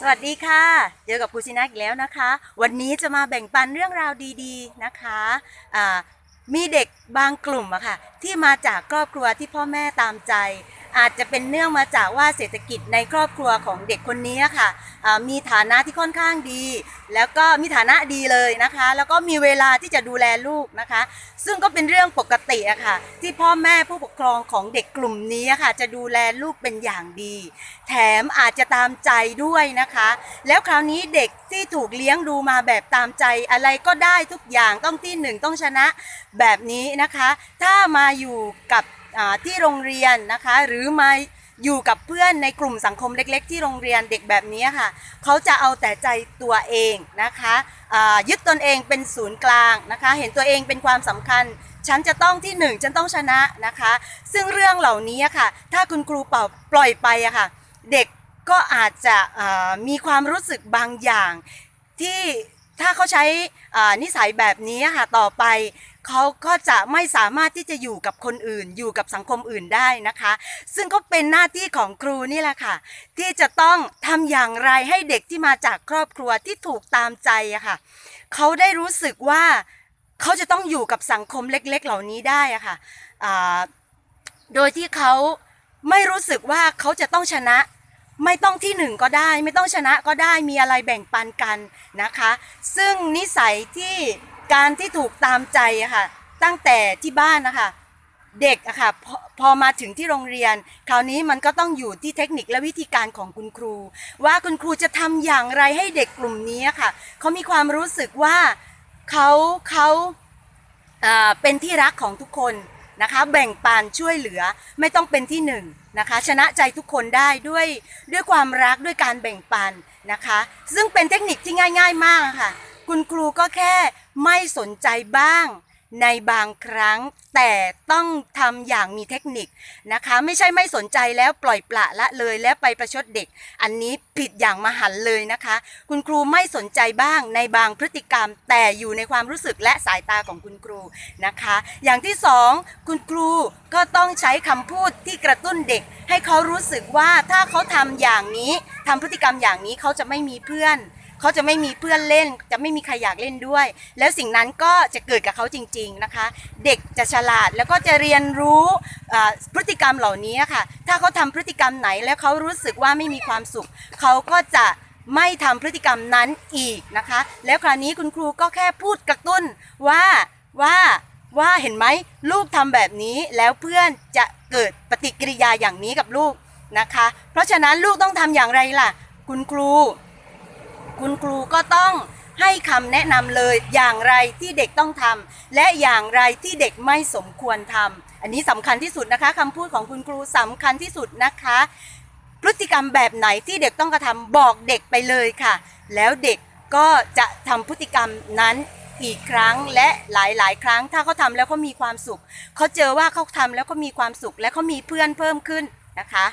สวัสดีค่ะ เจอกับครูชินะอีกแล้วนะคะ วันนี้จะมาแบ่งปันเรื่องราวดีๆนะคะมีเด็กบางกลุ่มอะค่ะที่มาจากครอบครัวที่พ่อแม่ตามใจ อาจจะเป็นเนื่องมาจากว่าเศรษฐกิจในครอบครัวของเด็กคนนี้ค่ะมีฐานะที่ค่อนข้างดี แล้วก็มีฐานะดีเลยนะคะ แล้วก็มีเวลาที่จะดูแลลูกนะคะ ซึ่งก็เป็นเรื่องปกติอะค่ะ ที่พ่อแม่ผู้ปกครองของเด็กกลุ่มนี้ค่ะ จะดูแลลูกเป็นอย่างดี แถมอาจจะตามใจด้วยนะคะ แล้วคราวนี้เด็กที่ถูกเลี้ยงดูมาแบบตามใจอะไรก็ได้ทุกอย่างต้องที่หนึ่งต้องชนะแบบนี้นะคะ ถ้ามาอยู่กับ ที่โรงเรียนนะคะ หรือมาอยู่กับเพื่อนในกลุ่มสังคมเล็ก ๆ ที่โรงเรียนเด็กแบบนี้ค่ะ เขาจะเอาแต่ใจตัวเองนะคะยึดตนเองเป็นศูนย์กลางนะคะ เห็นตัวเองเป็นความสำคัญ ฉันจะต้องที่หนึ่งฉันต้องชนะนะคะ ซึ่งเรื่องเหล่านี้ค่ะ ถ้าคุณครูเป่าปล่อยไปอะค่ะ เด็กก็อาจจะมีความรู้สึกบางอย่างที่ ถ้าเขาใช้นิสัยแบบนี้ค่ะต่อไปเขาก็จะไม่สามารถที่จะอยู่กับคนอื่น อยู่กับสังคมอื่นได้นะคะ ซึ่งก็เป็นหน้าที่ของครูนี่แหละค่ะ ที่จะต้องทำอย่างไรให้เด็กที่มาจากครอบครัวที่ถูกตามใจอะค่ะเขาได้รู้สึกว่าเขาจะต้องอยู่กับสังคมเล็ก ๆ เหล่านี้ได้อะค่ะโดยที่เขาไม่รู้สึกว่าเขาจะต้องชนะ ไม่ต้องที่หนึ่งก็ได้ ไม่ต้องชนะก็ได้มีอะไรแบ่งปันกันนะคะ ซึ่งนิสัยที่การที่ถูกตามใจอะค่ะ ตั้งแต่ที่บ้านนะคะเด็กอะค่ะพอพอมาถึงที่โรงเรียน คราวนี้มันก็ต้องอยู่ที่เทคนิคและวิธีการของคุณครู ว่าคุณครูจะทำอย่างไรให้เด็กกลุ่มนี้อะค่ะเขามีความรู้สึกว่าเขาเขาเป็นที่รักของทุกคน นะคะ แบ่งปันช่วยเหลือไม่ต้องเป็นที่หนึ่งนะคะ ชนะใจทุกคนได้ด้วยด้วยความรักด้วยการแบ่งปันนะคะ ซึ่งเป็นเทคนิคที่ง่าย ๆ มากค่ะ คุณครูก็แค่ไม่สนใจบ้าง ในบางครั้งแต่ต้องทำอย่างมีเทคนิคนะคะ ไม่ใช่ไม่สนใจแล้วปล่อยปละละเลยและไปประชดเด็ก อันนี้ผิดอย่างมหันเลยนะคะ คุณครูไม่สนใจบ้างในบางพฤติกรรม แต่อยู่ในความรู้สึกและสายตาของคุณครูนะคะ อย่างที่สองคุณครูก็ต้องใช้คำพูดที่กระตุ้นเด็ก ให้เขารู้สึกว่าถ้าเขาทำอย่างนี้ทำพฤติกรรมอย่างนี้เขาจะไม่มีเพื่อน เขาจะไม่มีเพื่อนเล่น จะไม่มีใครอยากเล่นด้วย แล้วสิ่งนั้นก็จะเกิดกับเขาจริง ๆนะคะ เด็กจะฉลาดแล้วก็จะเรียนรู้พฤติกรรมเหล่านี้ค่ะ ถ้าเขาทำพฤติกรรมไหนแล้วเขารู้สึกว่าไม่มีความสุข เขาก็จะไม่ทำพฤติกรรมนั้นอีกนะคะ แล้วคราวนี้คุณครูก็แค่พูดกระตุ้นว่าว่าว่าเห็นไหมลูกทำแบบนี้แล้วเพื่อนจะเกิดปฏิกิริยาอย่างนี้กับลูกนะคะ เพราะฉะนั้นลูกต้องทำอย่างไรล่ะ คุณครู คุณครูก็ต้องให้คำแนะนำเลยอย่างไรที่เด็กต้องทำและอย่างไรที่เด็กไม่สมควรทำอันนี้สำคัญที่สุดนะคะคำพูดของคุณครูสำคัญที่สุดนะคะ พฤติกรรมแบบไหนที่เด็กต้องกระทำบอกเด็กไปเลยค่ะ แล้วเด็กก็จะทำพฤติกรรมนั้นอีกครั้งและหลายๆ ครั้ง ถ้าเขาทำแล้วเขามีความสุขเขาเจอว่าเขาทำแล้วเขามีความสุขและเขามีเพื่อนเพิ่มขึ้นนะคะ